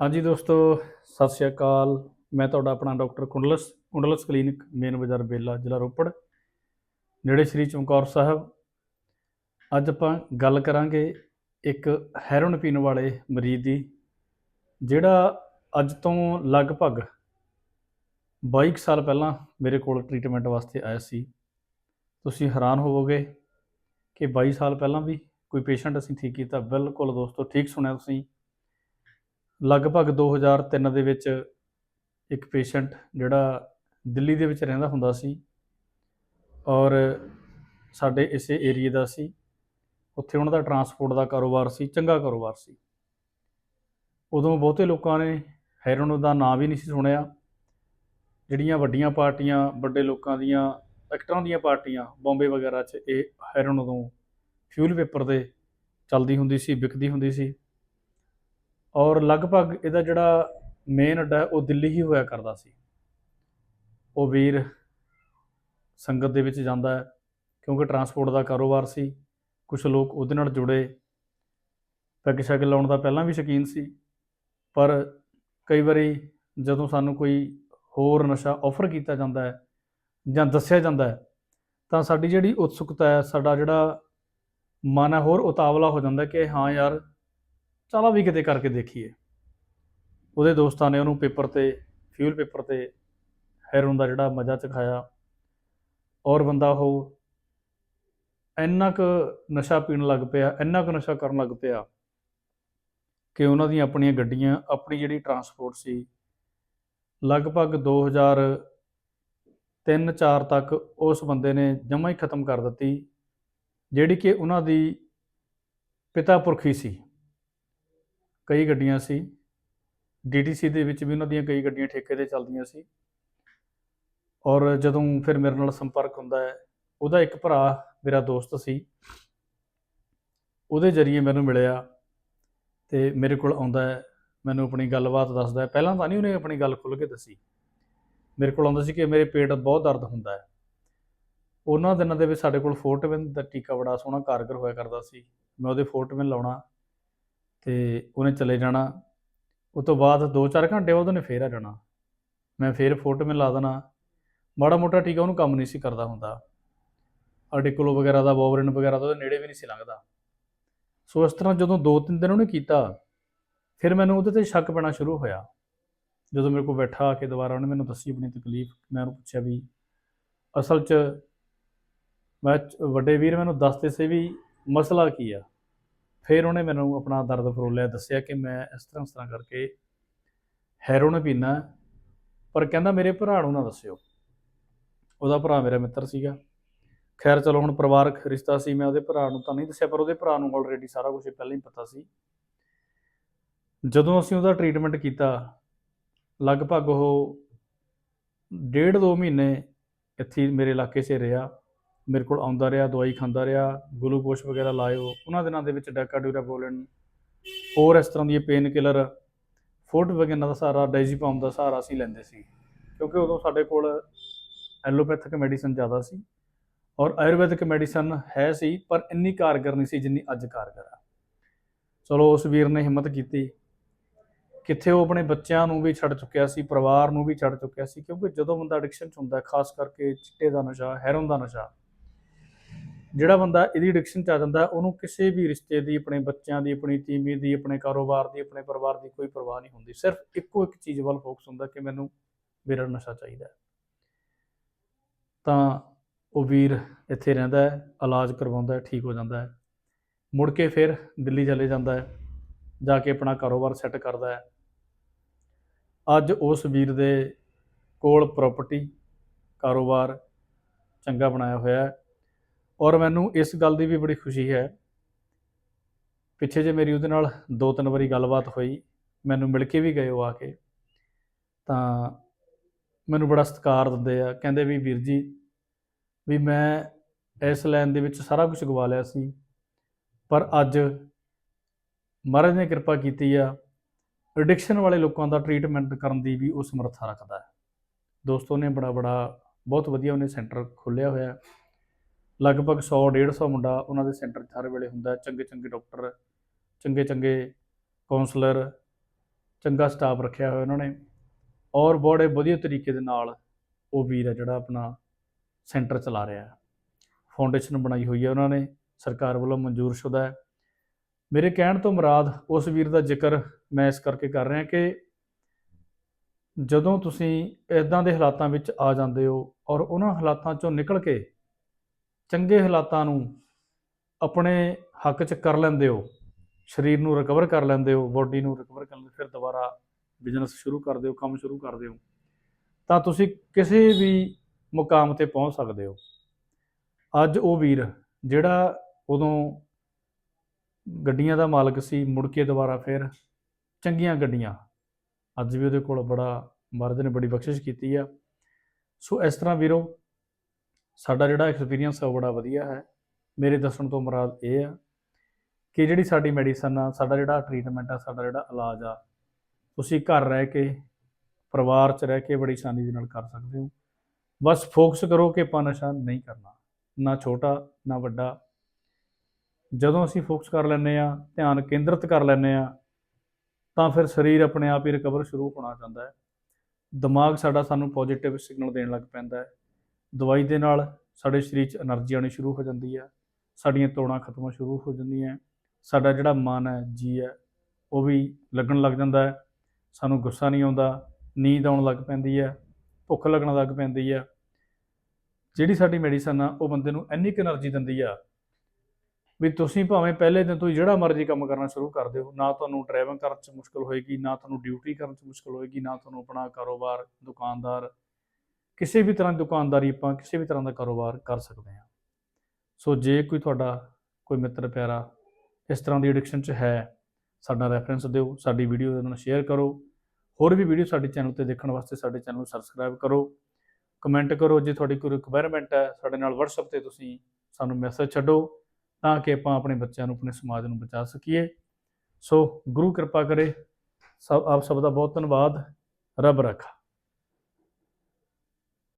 ਹਾਂਜੀ ਦੋਸਤੋ, ਸਤਿ ਸ਼੍ਰੀ ਅਕਾਲ। ਮੈਂ ਤੁਹਾਡਾ ਆਪਣਾ ਡਾਕਟਰ ਕੁੰਡਲਸ ਕੁੰਡਲਸ ਕਲੀਨਿਕ, ਮੇਨ ਬਾਜ਼ਾਰ ਬੇਲਾ, ਜ਼ਿਲ੍ਹਾ ਰੋਪੜ। ਨੇੜੇ ਸ੍ਰੀ ਚਮਕੌਰ ਸਾਹਿਬ। ਅੱਜ ਆਪਾਂ ਗੱਲ ਕਰਾਂਗੇ ਇੱਕ ਹੈਰੋਨ ਪੀਣ ਵਾਲੇ ਮਰੀਜ਼ ਦੀ, ਜਿਹੜਾ ਅੱਜ ਤੋਂ ਲਗਭਗ 22 ਕੁ ਸਾਲ ਪਹਿਲਾਂ ਮੇਰੇ ਕੋਲ ਟ੍ਰੀਟਮੈਂਟ ਵਾਸਤੇ ਆਇਆ ਸੀ। ਤੁਸੀਂ ਹੈਰਾਨ ਹੋਵੋਗੇ ਕਿ 22 ਸਾਲ ਪਹਿਲਾਂ ਵੀ ਕੋਈ ਪੇਸ਼ੈਂਟ ਅਸੀਂ ਠੀਕ ਕੀਤਾ। ਬਿਲਕੁਲ ਦੋਸਤੋ, ਠੀਕ ਸੁਣਿਆ ਤੁਸੀਂ। ਲਗਭਗ 2003 ਦੇ ਵਿੱਚ ਇੱਕ ਪੇਸ਼ੈਂਟ ਜਿਹੜਾ ਦਿੱਲੀ ਦੇ ਵਿੱਚ ਰਹਿੰਦਾ ਹੁੰਦਾ ਸੀ ਔਰ ਸਾਡੇ ਇਸੇ ਏਰੀਏ ਦਾ ਸੀ। ਉੱਥੇ ਉਹਨਾਂ ਦਾ ਟਰਾਂਸਪੋਰਟ ਦਾ ਕਾਰੋਬਾਰ ਸੀ, ਚੰਗਾ ਕਾਰੋਬਾਰ ਸੀ। ਉਦੋਂ ਬਹੁਤੇ ਲੋਕਾਂ ਨੇ ਹੈਰੋਨ ਦਾ ਨਾਂ ਵੀ ਨਹੀਂ ਸੀ ਸੁਣਿਆ। ਜਿਹੜੀਆਂ ਵੱਡੀਆਂ ਪਾਰਟੀਆਂ, ਵੱਡੇ ਲੋਕਾਂ ਦੀਆਂ, ਐਕਟਰਾਂ ਦੀਆਂ ਪਾਰਟੀਆਂ, ਬੰਬੇ ਵਗੈਰਾ 'ਚ ਇਹ ਹੈਰੋਨ ਉਦੋਂ ਫਿਊਲ ਪੇਪਰ ਤੇ ਚੱਲਦੀ ਹੁੰਦੀ ਸੀ, ਵਿਕਦੀ ਹੁੰਦੀ ਸੀ। ਔਰ ਲਗਭਗ ਇਹਦਾ ਜਿਹੜਾ ਮੇਨ ਅੱਡਾ ਉਹ ਦਿੱਲੀ ਹੀ ਹੋਇਆ ਕਰਦਾ ਸੀ। ਉਹ ਵੀਰ ਸੰਗਤ ਦੇ ਵਿੱਚ ਜਾਂਦਾ ਹੈ, ਕਿਉਂਕਿ ਟਰਾਂਸਪੋਰਟ ਦਾ ਕਾਰੋਬਾਰ ਸੀ ਕੁਝ ਲੋਕ ਉਹਦੇ ਨਾਲ ਜੁੜੇ, ਪੈਗ ਸ਼ੈਗ ਲਾਉਣ ਦਾ ਪਹਿਲਾਂ ਵੀ ਸ਼ੌਕੀਨ ਸੀ, ਪਰ ਕਈ ਵਾਰੀ ਜਦੋਂ ਸਾਨੂੰ ਕੋਈ ਹੋਰ ਨਸ਼ਾ ਆਫਰ ਕੀਤਾ ਜਾਂਦਾ ਹੈ ਜਾਂ ਦੱਸਿਆ ਜਾਂਦਾ ਹੈ, ਤਾਂ ਸਾਡੀ ਜਿਹੜੀ ਉਤਸੁਕਤਾ ਹੈ, ਸਾਡਾ ਜਿਹੜਾ ਮਨ ਹੈ, ਹੋਰ ਉਤਾਵਲਾ ਹੋ ਜਾਂਦਾ ਕਿ ਹਾਂ ਯਾਰ ਚਲਾ ਵੀ ਕਿਤੇ ਕਰਕੇ ਦੇਖੀਏ। ਉਹਦੇ ਦੋਸਤਾਂ ਨੇ ਉਹਨੂੰ ਪੇਪਰ ਤੇ ਫਿਊਲ ਪੇਪਰ ਤੇ ਹੈਰੋਨ ਦਾ ਜਿਹੜਾ ਮਜ਼ਾ ਚਖਾਇਆ। ਔਰ ਬੰਦਾ ਉਹ ਇੰਨਾ ਕੁ ਨਸ਼ਾ ਪੀਣ ਲੱਗ ਪਿਆ, ਇੰਨਾ ਕੁ ਨਸ਼ਾ ਕਰਨ ਲੱਗ ਪਿਆ ਕਿ ਉਹਨਾਂ ਦੀਆਂ ਆਪਣੀਆਂ ਗੱਡੀਆਂ, ਆਪਣੀ ਜਿਹੜੀ ਟਰਾਂਸਪੋਰਟ ਸੀ, ਲਗਭਗ 2003-4 ਤੱਕ ਉਸ ਬੰਦੇ ਨੇ ਜਮਾ ਹੀ ਖਤਮ ਕਰ ਦਿੱਤੀ, ਜਿਹੜੀ ਕਿ ਉਹਨਾਂ ਦੀ ਪਿਤਾ ਪੁਰਖੀ ਸੀ। ਕਈ ਗੱਡੀਆਂ ਸੀ। ਡੀਟੀਸੀ ਦੇ ਵਿੱਚ ਵੀ ਉਹਨਾਂ ਦੀਆਂ ਕਈ ਗੱਡੀਆਂ ਠੇਕੇ ਤੇ ਚੱਲਦੀਆਂ ਸੀ। ਔਰ ਜਦੋਂ ਫਿਰ ਮੇਰੇ ਨਾਲ ਸੰਪਰਕ ਹੁੰਦਾ ਹੈ, ਉਹਦਾ ਇੱਕ ਭਰਾ ਮੇਰਾ ਦੋਸਤ ਸੀ। ਉਹਦੇ ਜਰੀਏ ਮੈਨੂੰ ਮਿਲਿਆ ਤੇ ਮੇਰੇ ਕੋਲ ਆਉਂਦਾ ਹੈ, ਮੈਨੂੰ ਆਪਣੀ ਗੱਲਬਾਤ ਦੱਸਦਾ ਹੈ। ਪਹਿਲਾਂ ਤਾਂ ਨਹੀਂ ਉਹਨੇ ਆਪਣੀ ਗੱਲ ਖੁੱਲ੍ਹ ਕੇ ਦੱਸੀ। ਮੇਰੇ ਕੋਲ ਆਉਂਦਾ ਸੀ ਕਿ ਮੇਰੇ ਪੇਟ ਬਹੁਤ ਦਰਦ ਹੁੰਦਾ ਹੈ। ਉਹਨਾਂ ਦਿਨਾਂ ਦੇ ਵਿੱਚ ਸਾਡੇ ਕੋਲ ਫੋਰਟਵਿਨ ਦਾ ਟੀਕਾ ਬੜਾ ਸੋਹਣਾ ਕਾਰਗਰ ਹੋਇਆ ਕਰਦਾ ਸੀ। ਮੈਂ ਉਹਦੇ ਫੋਰਟਵਿਨ ਲਾਉਣਾ ਤੇ ਉਹਨੇ ਚਲੇ ਜਾਣਾ। ਉਸ ਤੋਂ ਬਾਅਦ 2-4 ਘੰਟੇ ਬਾਅਦ ਉਹਨੇ ਫੇਰ ਆ ਜਾਣਾ। ਮੈਂ ਫੇਰ ਫੋਰਟਵਿਨ ਲਾ ਦੇਣਾ। ਮਾੜਾ ਮੋਟਾ ਟੀਕਾ ਉਹਨੂੰ ਕੰਮ ਨਹੀਂ ਸੀ ਕਰਦਾ ਹੁੰਦਾ। ਆਰਟੀਕਲੋ ਵਗੈਰਾ ਦਾ ਬੋਵਰਿਨ ਵਗੈਰਾ ਦਾ ਉਹਦੇ ਨੇੜੇ ਵੀ ਨਹੀਂ ਸੀ ਲੰਘਦਾ। ਸੋ ਇਸ ਤਰ੍ਹਾਂ ਜਦੋਂ 2-3 ਦਿਨ ਉਹਨੇ ਕੀਤਾ, ਫਿਰ ਮੈਨੂੰ ਉਹਦੇ ਤੇ ਸ਼ੱਕ ਪੈਣਾ ਸ਼ੁਰੂ ਹੋਇਆ। ਜਦੋਂ ਮੇਰੇ ਕੋਲ ਬੈਠਾ ਆ ਕੇ ਦੁਬਾਰਾ ਉਹਨੇ ਮੈਨੂੰ ਦੱਸੀ ਆਪਣੀ ਤਕਲੀਫ, ਮੈਂ ਉਹਨੂੰ ਪੁੱਛਿਆ ਵੀ ਅਸਲ 'ਚ ਮੈਂ ਵੱਡੇ ਵੀਰ ਮੈਨੂੰ ਦੱਸਦੇ ਸੀ ਵੀ ਮਸਲਾ ਕੀ ਆ। ਫਿਰ ਉਹਨੇ ਮੈਨੂੰ ਆਪਣਾ ਦਰਦ ਫਰੋਲਿਆ, ਦੱਸਿਆ ਕਿ ਮੈਂ ਇਸ ਤਰ੍ਹਾਂ ਇਸ ਤਰ੍ਹਾਂ ਕਰਕੇ ਹੈਰੋਨ ਪੀਣਾ ਪਰ ਕਹਿੰਦਾ ਮੇਰੇ ਭਰਾ ਨੂੰ ਨਾ ਦੱਸਿਓ। ਉਹਦਾ ਭਰਾ ਮੇਰਾ ਮਿੱਤਰ ਸੀਗਾ। ਖੈਰ ਚਲੋ ਹੁਣ ਪਰਿਵਾਰਕ ਰਿਸ਼ਤਾ ਸੀ, ਮੈਂ ਉਹਦੇ ਭਰਾ ਨੂੰ ਤਾਂ ਨਹੀਂ ਦੱਸਿਆ, ਪਰ ਉਹਦੇ ਭਰਾ ਨੂੰ ਆਲਰੇਡੀ ਸਾਰਾ ਕੁਝ ਪਹਿਲਾਂ ਹੀ ਪਤਾ ਸੀ। ਜਦੋਂ ਅਸੀਂ ਉਹਦਾ ਟ੍ਰੀਟਮੈਂਟ ਕੀਤਾ, ਲਗਭਗ ਉਹ ਡੇਢ ਦੋ ਮਹੀਨੇ ਇੱਥੇ ਮੇਰੇ ਇਲਾਕੇ 'ਚ ਰਿਹਾ। ਮੇਰੇ ਕੋਲ ਆਉਂਦਾ ਰਿਹਾ, ਦਵਾਈ ਖਾਂਦਾ ਰਿਹਾ ਗਲੂਕੋਸ਼ ਵਗੈਰਾ ਲਾਇਓ ਉਹਨਾਂ ਦਿਨਾਂ ਦੇ ਵਿੱਚ ਡੈਕਾਡਿਊਰਾਬੋਲਿਨ ਹੋਰ ਇਸ ਤਰ੍ਹਾਂ ਦੀ ਪੇਨ ਕਿਲਰ ਫੋਰਟ ਵਗੈਰਾ ਦਾ ਸਹਾਰਾ ਡਾਈਜ਼ੀਪਾਮ ਦਾ ਸਹਾਰਾ ਅਸੀਂ ਲੈਂਦੇ ਸੀ। ਕਿਉਂਕਿ ਉਦੋਂ ਸਾਡੇ ਕੋਲ ਐਲੋਪੈਥਿਕ ਮੈਡੀਸਨ ਜ਼ਿਆਦਾ ਸੀ ਔਰ ਆਯੁਰਵੈਦਿਕ ਮੈਡੀਸਨ ਹੈ ਸੀ, ਪਰ ਇੰਨੀ ਕਾਰਗਰ ਨਹੀਂ ਸੀ ਜਿੰਨੀ ਅੱਜ ਕਾਰਗਰ ਆ। ਚਲੋ, ਉਸ ਵੀਰ ਨੇ ਹਿੰਮਤ ਕੀਤੀ। ਕਿੱਥੇ ਉਹ ਆਪਣੇ ਬੱਚਿਆਂ ਨੂੰ ਵੀ ਛੱਡ ਚੁੱਕਿਆ ਸੀ, ਪਰਿਵਾਰ ਨੂੰ ਵੀ ਛੱਡ ਚੁੱਕਿਆ ਸੀ, ਕਿਉਂਕਿ ਜਦੋਂ ਬੰਦਾ ਐਡਿਕਸ਼ਨ ਚ ਹੁੰਦਾ, ਖਾਸ ਕਰਕੇ ਚਿੱਟੇ ਦਾ ਨਸ਼ਾ, ਹੈਰੋਨ ਦਾ ਨਸ਼ਾ ਜਿਹੜਾ ਬੰਦਾ ਇਹਦੀ ਐਡਿਕਸ਼ਨ ਚ ਆ ਜਾਂਦਾ, ਉਹਨੂੰ ਕਿਸੇ ਵੀ ਰਿਸ਼ਤੇ ਦੀ, ਆਪਣੇ ਬੱਚਿਆਂ ਦੀ, ਆਪਣੀ ਤੀਵੀ ਦੀ, ਆਪਣੇ ਕਾਰੋਬਾਰ ਦੀ, ਆਪਣੇ ਪਰਿਵਾਰ ਦੀ ਕੋਈ ਪਰਵਾਹ ਨਹੀਂ ਹੁੰਦੀ। ਸਿਰਫ ਇੱਕੋ ਇੱਕ ਚੀਜ਼ ਵੱਲ ਫੋਕਸ ਹੁੰਦਾ ਕਿ ਮੈਨੂੰ ਮੇਰਾ ਨਸ਼ਾ ਚਾਹੀਦਾ ਤਾਂ ਉਹ ਵੀਰ ਇੱਥੇ ਰਹਿੰਦਾ ਹੈ, ਇਲਾਜ ਕਰਵਾਉਂਦਾ ਹੈ, ਠੀਕ ਹੋ ਜਾਂਦਾ ਹੈ। ਮੁੜ ਕੇ ਫਿਰ ਦਿੱਲੀ ਚਲੇ ਜਾਂਦਾ ਹੈ, ਜਾ ਕੇ ਆਪਣਾ ਕਾਰੋਬਾਰ ਸੈੱਟ ਕਰਦਾ ਹੈ। ਅੱਜ ਉਸ ਵੀਰ ਦੇ ਕੋਲ ਪ੍ਰਾਪਰਟੀ ਕਾਰੋਬਾਰ ਚੰਗਾ ਬਣਾਇਆ ਹੋਇਆ ਹੈ। ਔਰ ਮੈਨੂੰ ਇਸ ਗੱਲ ਦੀ ਵੀ ਬੜੀ ਖੁਸ਼ੀ ਹੈ। ਪਿੱਛੇ ਜੇ ਮੇਰੀ ਉਹਦੇ ਨਾਲ ਦੋ ਤਿੰਨ ਵਾਰੀ ਗੱਲਬਾਤ ਹੋਈ, ਮੈਨੂੰ ਮਿਲ ਕੇ ਵੀ ਗਏ ਉਹ ਆ ਕੇ, ਤਾਂ ਮੈਨੂੰ ਬੜਾ ਸਤਿਕਾਰ ਦਿੰਦੇ ਆ। ਕਹਿੰਦੇ ਵੀ ਵੀਰ ਜੀ, ਵੀ ਮੈਂ ਇਸ ਲਾਈਨ ਦੇ ਵਿੱਚ ਸਾਰਾ ਕੁਝ ਗਵਾ ਲਿਆ ਸੀ, ਪਰ ਅੱਜ ਮਹਾਰਾਜ ਨੇ ਕਿਰਪਾ ਕੀਤੀ ਆ ਐਡਿਕਸ਼ਨ ਵਾਲੇ ਲੋਕਾਂ ਦਾ ਟ੍ਰੀਟਮੈਂਟ ਕਰਨ ਦੀ ਵੀ ਉਹ ਸਮਰੱਥਾ ਰੱਖਦਾ ਹੈ। ਦੋਸਤੋ ਨੇ ਬੜਾ ਬੜਾ ਬਹੁਤ ਵਧੀਆ ਉਹਨੇ ਸੈਂਟਰ ਖੋਲ੍ਹਿਆ ਹੋਇਆ ਲਗਭਗ 100 150 ਮੁੰਡਾ ਉਹਨਾਂ ਦੇ ਸੈਂਟਰ 'ਚ ਹਰ ਵੇਲੇ ਹੁੰਦਾ ਚੰਗੇ ਚੰਗੇ ਡਾਕਟਰ, ਚੰਗੇ ਚੰਗੇ ਕਾਉਂਸਲਰ ਚੰਗਾ ਸਟਾਫ ਰੱਖਿਆ ਹੋਇਆ ਉਹਨਾਂ ਨੇ ਔਰ ਬੜੇ ਵਧੀਆ ਤਰੀਕੇ ਦੇ ਨਾਲ ਉਹ ਵੀਰ ਹੈ ਜਿਹੜਾ ਆਪਣਾ ਸੈਂਟਰ ਚਲਾ ਰਿਹਾ ਹੈ। ਫਾਊਂਡੇਸ਼ਨ ਬਣਾਈ ਹੋਈ ਹੈ ਉਹਨਾਂ ਨੇ, ਸਰਕਾਰ ਵੱਲੋਂ ਮਨਜ਼ੂਰਸ਼ੁਦਾ ਹੈ। ਮੇਰੇ ਕਹਿਣ ਤੋਂ ਮੁਰਾਦ ਉਸ ਵੀਰ ਦਾ ਜ਼ਿਕਰ ਮੈਂ ਇਸ ਕਰਕੇ ਕਰ ਰਿਹਾ ਕਿ ਜਦੋਂ ਤੁਸੀਂ ਇਦਾਂ ਦੇ ਹਾਲਾਤਾਂ ਵਿੱਚ ਆ ਜਾਂਦੇ ਹੋ ਔਰ ਉਹਨਾਂ ਹਾਲਾਤਾਂ ਚੋਂ ਨਿਕਲ ਕੇ ਚੰਗੇ ਹਾਲਾਤਾਂ ਨੂੰ ਆਪਣੇ ਹੱਕ 'ਚ ਕਰ ਲੈਂਦੇ ਹੋ, ਸਰੀਰ ਨੂੰ ਰਿਕਵਰ ਕਰ ਲੈਂਦੇ ਹੋ ਬੋਡੀ ਨੂੰ ਰਿਕਵਰ ਕਰ ਲੈਂਦੇ ਫਿਰ ਦੁਬਾਰਾ ਬਿਜ਼ਨਸ ਸ਼ੁਰੂ ਕਰਦੇ ਹੋ, ਕੰਮ ਸ਼ੁਰੂ ਕਰਦੇ ਹੋ, ਤਾਂ ਤੁਸੀਂ ਕਿਸੇ ਵੀ ਮੁਕਾਮ ਤੇ ਪਹੁੰਚ ਸਕਦੇ ਹੋ। ਅੱਜ ਉਹ ਵੀਰ ਜਿਹੜਾ ਉਦੋਂ ਗੱਡੀਆਂ ਦਾ ਮਾਲਕ ਸੀ, ਮੁੜ ਕੇ ਦੁਬਾਰਾ ਫਿਰ ਚੰਗੀਆਂ ਗੱਡੀਆਂ, ਅੱਜ ਵੀ ਉਹਦੇ ਕੋਲ ਬੜਾ ਮਹਾਰਾਜ ਨੇ ਬੜੀ ਬਖਸ਼ਿਸ਼ ਕੀਤੀ ਆ। ਸੋ ਇਸ ਤਰ੍ਹਾਂ ਵੀਰੋ ਸਾਡਾ ਜਿਹੜਾ ਐਕਸਪੀਰੀਅੰਸ ਹੈ ਉਹ ਬੜਾ ਵਧੀਆ ਹੈ। ਮੇਰੇ ਦੱਸਣ ਤੋਂ ਮੁਰਾਦ ਇਹ ਆ ਕਿ ਜਿਹੜੀ ਸਾਡੀ ਮੈਡੀਸਨ ਆ, ਸਾਡਾ ਜਿਹੜਾ ਟ੍ਰੀਟਮੈਂਟ ਆ, ਸਾਡਾ ਜਿਹੜਾ ਇਲਾਜ ਆ, ਤੁਸੀਂ ਘਰ ਰਹਿ ਕੇ, ਪਰਿਵਾਰ 'ਚ ਰਹਿ ਕੇ ਬੜੀ ਆਸਾਨੀ ਦੇ ਨਾਲ ਕਰ ਸਕਦੇ ਹੋ। ਬਸ ਫੋਕਸ ਕਰੋ ਕਿ ਆਪਾਂ ਨਸ਼ਾ ਨਹੀਂ ਕਰਨਾ, ਨਾ ਛੋਟਾ, ਨਾ ਵੱਡਾ। ਜਦੋਂ ਅਸੀਂ ਫੋਕਸ ਕਰ ਲੈਂਦੇ ਆ ਧਿਆਨ ਕੇਂਦਰਿਤ ਕਰ ਲੈਂਦੇ ਆ ਤਾਂ ਫਿਰ ਸਰੀਰ ਆਪਣੇ ਆਪ ਹੀ ਰਿਕਵਰ ਸ਼ੁਰੂ ਹੋਣਾ ਜਾਂਦਾ ਹੈ। ਦਿਮਾਗ ਸਾਡਾ ਸਾਨੂੰ ਪੋਜ਼ਿਟਿਵ ਸਿਗਨਲ ਦੇਣ ਲੱਗ ਪੈਂਦਾ ਹੈ। ਦਵਾਈ ਦੇ ਨਾਲ ਸਾਡੇ ਸਰੀਰ 'ਚ એનર્ਜੀ ਆਣੀ ਸ਼ੁਰੂ ਹੋ ਜਾਂਦੀ ਹੈ, ਸਾਡੀਆਂ ਤੋੜਾਂ ਖਤਮ ਹੋਣਾ ਸ਼ੁਰੂ ਹੋ ਜਾਂਦੀਆਂ ਸਾਡਾ ਜਿਹੜਾ ਮਨ ਹੈ, ਜੀ ਹੈ, ਉਹ ਵੀ ਲੱਗਣ ਲੱਗ ਜਾਂਦਾ ਹੈ, ਸਾਨੂੰ ਗੁੱਸਾ ਨਹੀਂ ਆਉਂਦਾ, ਨੀਂਦ ਆਉਣ ਲੱਗ ਪੈਂਦੀ ਹੈ, ਭੁੱਖ ਲੱਗਣ ਲੱਗ ਪੈਂਦੀ ਹੈ, ਜਿਹੜੀ ਸਾਡੀ ਮੈਡੀਸਨ ਆ, ਉਹ ਬੰਦੇ ਨੂੰ ਇੰਨੀ ਕੁ એનર્ਜੀ ਦਿੰਦੀ ਆ ਵੀ ਤੁਸੀਂ ਭਾਵੇਂ ਪਹਿਲੇ ਦਿਨ ਤੋਂ ਜਿਹੜਾ ਮਰਜ਼ੀ ਕੰਮ ਕਰਨਾ ਸ਼ੁਰੂ ਕਰ ਦਿਓ, ਨਾ ਤੁਹਾਨੂੰ ਡਰਾਈਵਿੰਗ ਕਰਨ 'ਚ ਮੁਸ਼ਕਲ ਹੋਏਗੀ, ਨਾ ਤੁਹਾਨੂੰ ਡਿਊਟੀ ਕਰਨ 'ਚ ਮੁਸ਼ਕਲ ਹੋਏਗੀ, ਨਾ ਤੁਹਾਨੂੰ ਆਪਣਾ ਕਾਰੋਬਾਰ, ਦੁਕਾਨਦਾਰ ਕਿਸੇ ਵੀ ਤਰ੍ਹਾਂ ਦੀ ਦੁਕਾਨਦਾਰੀ ਆਪਾਂ ਕਿਸੇ ਵੀ ਤਰ੍ਹਾਂ ਦਾ ਕਾਰੋਬਾਰ ਕਰ ਸਕਦੇ ਹਾਂ। ਸੋ ਜੇ ਕੋਈ ਤੁਹਾਡਾ ਕੋਈ ਮਿੱਤਰ ਪਿਆਰਾ ਇਸ ਤਰ੍ਹਾਂ ਦੀ ਐਡਿਕਸ਼ਨ 'ਚ ਹੈ, ਸਾਡਾ ਰੈਫਰੈਂਸ ਦਿਓ, ਸਾਡੀ ਵੀਡੀਓ ਉਹਨਾਂ ਨੂੰ ਸ਼ੇਅਰ ਕਰੋ। ਹੋਰ ਵੀ ਵੀਡੀਓ ਸਾਡੇ ਚੈਨਲ ਤੇ ਦੇਖਣ ਵਾਸਤੇ ਸਾਡੇ ਚੈਨਲ ਨੂੰ ਸਬਸਕ੍ਰਾਈਬ ਕਰੋ। ਕਮੈਂਟ ਕਰੋ ਜੇ ਤੁਹਾਡੀ ਕੋਈ ਰਿਕੁਆਇਰਮੈਂਟ ਹੈ, ਸਾਡੇ ਨਾਲ WhatsApp ਤੇ ਤੁਸੀਂ ਸਾਨੂੰ ਮੈਸੇਜ ਛੱਡੋ ਤਾਂ ਕਿ ਆਪਾਂ ਆਪਣੇ ਬੱਚਿਆਂ ਨੂੰ, ਆਪਣੇ ਸਮਾਜ ਨੂੰ ਬਚਾ ਸਕੀਏ। ਸੋ ਗੁਰੂ ਕਿਰਪਾ ਕਰੇ। ਸਭ, ਆਪ ਸਭ ਦਾ ਬਹੁਤ ਧੰਨਵਾਦ। ਰੱਬ ਰੱਖਾ।